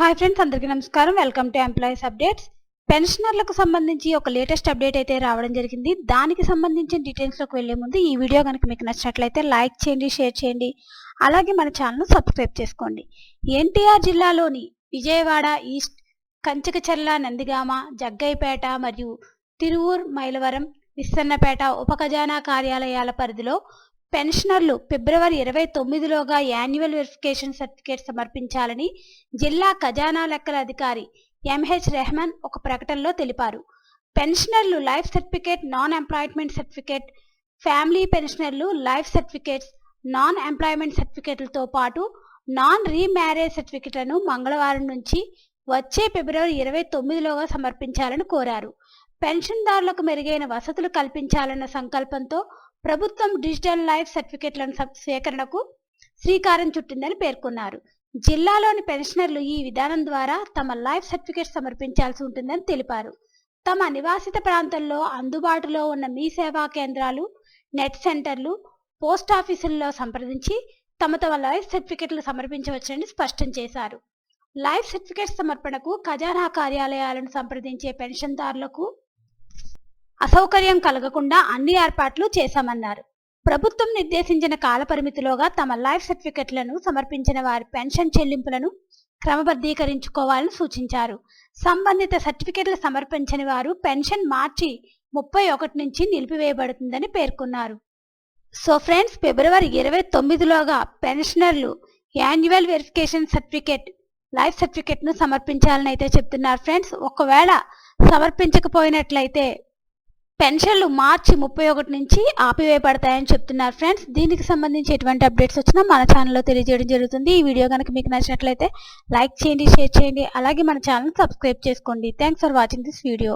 Hi friends అందరికీ నమస్కారం. Welcome to employees updates పెన్షనర్లకు సంబంధించి ఒక లేటెస్ట్ అప్డేట్ అయితే రావడం జరిగింది. దానికి సంబంధించిన డీటెయిల్స్లోకి వెళ్ళే ముందు ఈ వీడియో కనుక మీకు నచ్చినట్లయితే లైక్ చేయండి షేర్ చేయండి. అలాగే మన ఛానల్ను సబ్స్క్రైబ్ చేసుకోండి. ఎన్టీఆర్ జిల్లాలోని విజయవాడ ఈస్ట్ కంచకచర్ల నందిగామ జగ్గైపేట మరియు తిరువూర్ మైలవరం విస్సన్నపేట ఉప ఖజానా కార్యాలయాల పరిధిలో పెన్షనర్లు ఫిబ్రవరి ఇరవై తొమ్మిదిలోగా యాన్యువల్ వెరిఫికేషన్ సర్టిఫికేట్ సమర్పించాలని జిల్లా ఖజానా లెక్కల అధికారి ఎంహెచ్ రెహమాన్ ఒక ప్రకటనలో తెలిపారు. పెన్షనర్లు life certificate non employment certificate family పెన్షనర్లు లైఫ్ సర్టిఫికేట్స్ నాన్ ఎంప్లాయ్మెంట్ సర్టిఫికేట్లతో పాటు నాన్ రీమ్యారేజ్ సర్టిఫికేట్లను మంగళవారం నుంచి వచ్చే ఫిబ్రవరి ఇరవై తొమ్మిదిలోగా సమర్పించాలని కోరారు. పెన్షన్దారులకు మెరుగైన వసతులు కల్పించాలన్న సంకల్పంతో ప్రభుత్వం డిజిటల్ లైఫ్ సర్టిఫికెట్ల సేకరణకు శ్రీకారం చుట్టిందని పేర్కొన్నారు. జిల్లాలోని పెన్షనర్లు ఈ విధానం ద్వారా తమ లైఫ్ సర్టిఫికేట్ సమర్పించాల్సి ఉంటుందని తెలిపారు. తమ నివాసిత ప్రాంతంలో అందుబాటులో ఉన్న మీ సేవా కేంద్రాలు నెట్ సెంటర్లు పోస్ట్ ఆఫీసుల్లో సంప్రదించి తమ తమ లైఫ్ సర్టిఫికెట్లు సమర్పించవచ్చని స్పష్టం చేశారు. లైఫ్ సర్టిఫికేట్ సమర్పణకు ఖజానా కార్యాలయాలను సంప్రదించే పెన్షన్దారులకు అసౌకర్యం కలగకుండా అన్ని ఏర్పాట్లు చేశామన్నారు. ప్రభుత్వం నిర్దేశించిన కాలపరిమితిలోగా తమ లైఫ్ సర్టిఫికెట్లను సమర్పించిన వారి పెన్షన్ చెల్లింపులను క్రమబద్ధీకరించుకోవాలని సూచించారు. సంబంధిత సర్టిఫికెట్లు సమర్పించని వారు పెన్షన్ మార్చి ముప్పై ఒకటి నుంచి నిలిపివేయబడుతుందని పేర్కొన్నారు. సో ఫ్రెండ్స్ ఫిబ్రవరి ఇరవై తొమ్మిదిలోగా పెన్షనర్లు యాన్యువల్ వెరిఫికేషన్ సర్టిఫికెట్ లైఫ్ సర్టిఫికెట్ను సమర్పించాలని అయితే చెప్తున్నారు ఫ్రెండ్స్. ఒకవేళ సమర్పించకపోయినట్లయితే పెన్షన్లు మార్చి ముప్పై ఒకటి నుంచి ఆపివేయబడతాయని చెప్తున్నారు ఫ్రెండ్స్. దీనికి సంబంధించి ఎటువంటి అప్డేట్స్ వచ్చినా మన ఛానల్లో తెలియజేయడం జరుగుతుంది. ఈ వీడియో కనుక మీకు నచ్చినట్లయితే లైక్ చేయండి షేర్ చేయండి. అలాగే మన ఛానల్ సబ్స్క్రైబ్ చేసుకోండి. Thanks for watching this video.